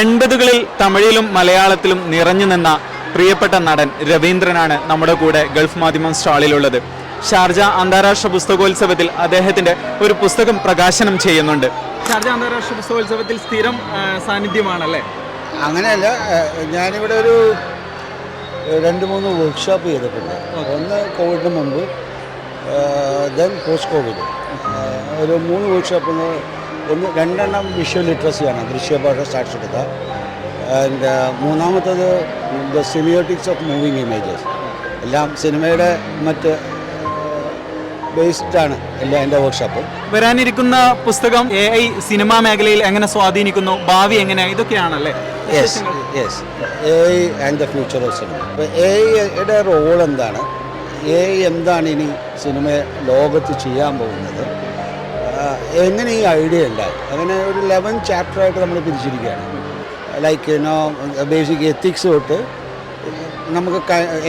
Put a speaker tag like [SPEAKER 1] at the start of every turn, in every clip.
[SPEAKER 1] എൺപതുകളിൽ തമിഴിലും മലയാളത്തിലും നിറഞ്ഞു നിന്ന പ്രിയപ്പെട്ട നടൻ രവീന്ദ്രനാണ് നമ്മുടെ കൂടെ ഗൾഫ് മാധ്യമം സ്റ്റാളിലുള്ളത്. ഷാർജ അന്താരാഷ്ട്ര പുസ്തകോത്സവത്തിൽ അദ്ദേഹത്തിന്റെ ഒരു പുസ്തകം പ്രകാശനം ചെയ്യുന്നുണ്ട്. ഷാർജ അന്താരാഷ്ട്ര പുസ്തകോത്സവത്തിൽ സ്ഥിരം സാന്നിധ്യമാണല്ലേ?
[SPEAKER 2] അങ്ങനെയല്ല ഞാനിവിടെ ഒരു രണ്ട് മൂന്ന് വർക്ക്ഷോപ്പ് ചെയ്തിട്ടുണ്ട്. ഒന്ന് കോവിഡിന് മുമ്പ് ദെൻ പോസ്റ്റ് കോവിഡ് ഒരു മൂന്ന് വർക്ക്ഷോപ്പ് ഒന്ന് രണ്ടെണ്ണം വിഷ്വൽ ലിറ്ററസിയാണ് ദൃശ്യഭാഷ സാക്ഷരത ആൻഡ് മൂന്നാമത്തത് the semiotics of moving images എല്ലാം സിനിമയുടെ മറ്റ് ബേസ്ഡാണ് എല്ലാ എല്ലാം എന്റെ വർക്ക്ഷോപ്പ്
[SPEAKER 1] വരാനിരിക്കുന്ന പുസ്തകം എ ഐ സിനിമാ മേഖലയിൽ എങ്ങനെ സ്വാധീനിക്കുന്നു? ഭാവി എങ്ങനെ? ഇതൊക്കെയാണല്ലേ?
[SPEAKER 2] Yes yes A I and the future of cinema ഇപ്പോൾ എ ഐയുടെ റോൾ എന്താണ്? എ ഐ എന്താണ് ഇനി സിനിമ ലോകത്ത് ചെയ്യാൻ പോകുന്നത്? എങ്ങനെ ഈ ഐഡിയ ഉണ്ടായി? അങ്ങനെ ഒരു ലെവൻ ചാപ്റ്ററായിട്ട് നമ്മൾ പിരിച്ചിരിക്കുകയാണ്. Like you know basic ethics തൊട്ട് നമുക്ക്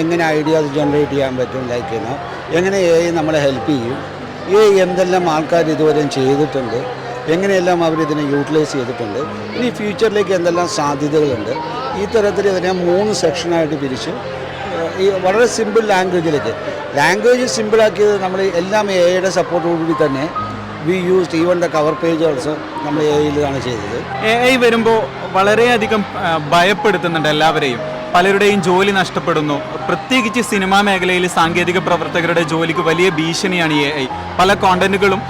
[SPEAKER 2] എങ്ങനെ ഐഡിയാസ് ജനറേറ്റ് ചെയ്യാൻ പറ്റും? ലൈക്ക് യുനോ എങ്ങനെ എ നമ്മളെ ഹെൽപ്പ് ചെയ്യും? എ എന്തെല്ലാം ആൾക്കാർ ഇതുവരെയും ചെയ്തിട്ടുണ്ട്? എങ്ങനെയെല്ലാം ഇതിനെ യൂട്ടിലൈസ് ചെയ്തിട്ടുണ്ട്? ഇനി ഫ്യൂച്ചറിലേക്ക് എന്തെല്ലാം സാധ്യതകളുണ്ട്? ഈ തരത്തിൽ ഇതിനെ മൂന്ന് സെക്ഷനായിട്ട് പിരിച്ച് ഈ വളരെ സിമ്പിൾ ലാംഗ്വേജിലേക്ക് ലാംഗ്വേജ് സിമ്പിളാക്കിയത് നമ്മൾ എല്ലാം എ ഐയുടെ സപ്പോർട്ടോടുകൂടി തന്നെ we use even the cover page also നമ്മൾ എ ഐയിലാണ് ചെയ്തത്.
[SPEAKER 1] എ ഐ വരുമ്പോൾ വളരെയധികം ഭയപ്പെടുത്തുന്നുണ്ട് എല്ലാവരെയും. പലരുടെയും ജോലി നഷ്ടപ്പെടുന്നു. പ്രത്യേകിച്ച് സിനിമാ മേഖലയിൽ സാങ്കേതിക പ്രവർത്തകരുടെ ജോലിക്ക് വലിയ ഭീഷണിയാണ് എ ഐ പല കോണ്ടന്റുകളും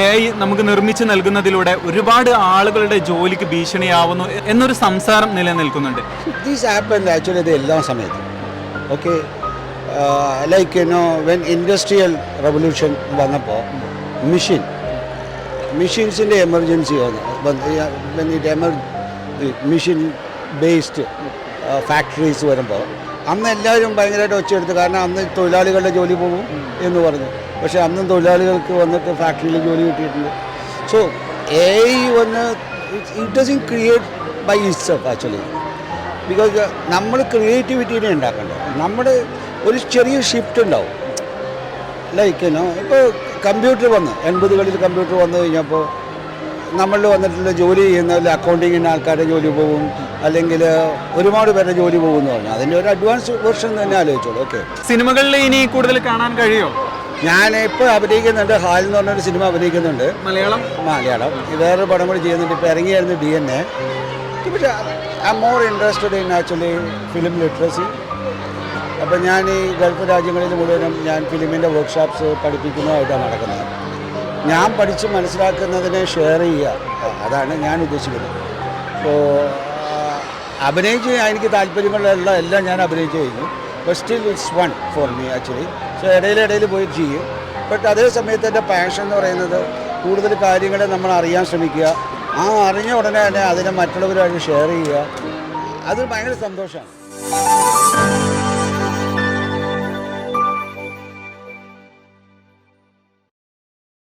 [SPEAKER 1] എ ഐ നമുക്ക് നിർമ്മിച്ച് നൽകുന്നതിലൂടെ ഒരുപാട് ആളുകളുടെ ജോലിക്ക് ഭീഷണിയാവുന്നു എന്നൊരു സംസാരം നിലനിൽക്കുന്നുണ്ട്.
[SPEAKER 2] ദീസ് ആപ്പൻ ആക്ച്വലി ഇത് എല്ലാ സമയത്തും. Okay like you know when industrial revolution വന്നപ്പോൾ മിഷീൻ മെഷീൻസിന്റെ എമർജൻസി വന്നു. എമർ മെഷീൻ ബേസ്ഡ് ഫാക്ടറീസ് വരുമ്പോൾ അന്ന് എല്ലാവരും ഭയങ്കരമായിട്ട് ഒച്ചയെടുത്തു. കാരണം അന്ന് തൊഴിലാളികളുടെ ജോലി പോകും എന്ന് പറഞ്ഞു. പക്ഷേ അന്നും തൊഴിലാളികൾക്ക് വന്നിട്ട് ഫാക്ടറിയിൽ ജോലി കിട്ടിയിട്ടുണ്ട്. സോ എ വന്ന് it doesn't create by itself actually because നമ്മൾ ക്രിയേറ്റിവിറ്റീനെ ഉണ്ടാക്കേണ്ടത് നമ്മുടെ ഒരു ചെറിയ ഷിഫ്റ്റ് ഉണ്ടാവും. ലൈക്ക് ഇപ്പോൾ കമ്പ്യൂട്ടർ വന്ന് എൺപതുകളിൽ കമ്പ്യൂട്ടർ വന്നു കഴിഞ്ഞപ്പോൾ നമ്മളിൽ വന്നിട്ടുള്ള ജോലി ചെയ്യുന്നതിൽ അക്കൗണ്ടിങ്ങിന് ആൾക്കാരുടെ ജോലി പോകും അല്ലെങ്കിൽ ഒരുപാട് പേരുടെ ജോലി പോകും എന്ന് പറഞ്ഞു. അതിന്റെ ഒരു അഡ്വാൻസ് വെർഷൻ തന്നെ ആലോചിച്ചോളൂ. ഓക്കെ
[SPEAKER 1] സിനിമകളിൽ ഇനി കൂടുതൽ കാണാൻ കഴിയുമോ
[SPEAKER 2] ഞാൻ ഇപ്പോൾ അഭിനയിക്കുന്നുണ്ട്. ഹാൽ എന്ന് പറഞ്ഞൊരു സിനിമ അഭിനയിക്കുന്നുണ്ട്.
[SPEAKER 1] മലയാളം?
[SPEAKER 2] മലയാളം. വേറൊരു പടം കൂടി ചെയ്യുന്നുണ്ട്. ഇപ്പോൾ ഇറങ്ങിയായിരുന്നു ഡി എൻ എ പക്ഷേ I more interested in actually film literacy അപ്പോൾ ഞാൻ ഈ ഗൾഫ് രാജ്യങ്ങളിൽ മുഴുവനും ഞാൻ ഫിലിമിന്റെ വർക്ക്ഷോപ്സ് പഠിപ്പിക്കുന്നതായിട്ടാണ് നടക്കുന്നത്. ഞാൻ പഠിച്ച് മനസ്സിലാക്കുന്നതിനെ ഷെയർ ചെയ്യുക. അതാണ് ഞാൻ ഉദ്ദേശിക്കുന്നത്. അപ്പോൾ അഭിനയിച്ച് എനിക്ക് താല്പര്യങ്ങളുള്ള എല്ലാം ഞാൻ അഭിനയിച്ച് കഴിഞ്ഞു. But still it's one for me actually so ഇടയിലിടയിൽ പോയി ചെയ്യും. ബട്ട് അതേ സമയത്ത് എന്റെ പാഷൻ എന്ന് പറയുന്നത് കൂടുതൽ കാര്യങ്ങളെ നമ്മൾ അറിയാൻ ശ്രമിക്കുക. ആ അറിഞ്ഞ ഉടനെ തന്നെ അതിനെ മറ്റുള്ളവരുമായിട്ട് ഷെയർ ചെയ്യുക. അത് ഭയങ്കര സന്തോഷമാണ്.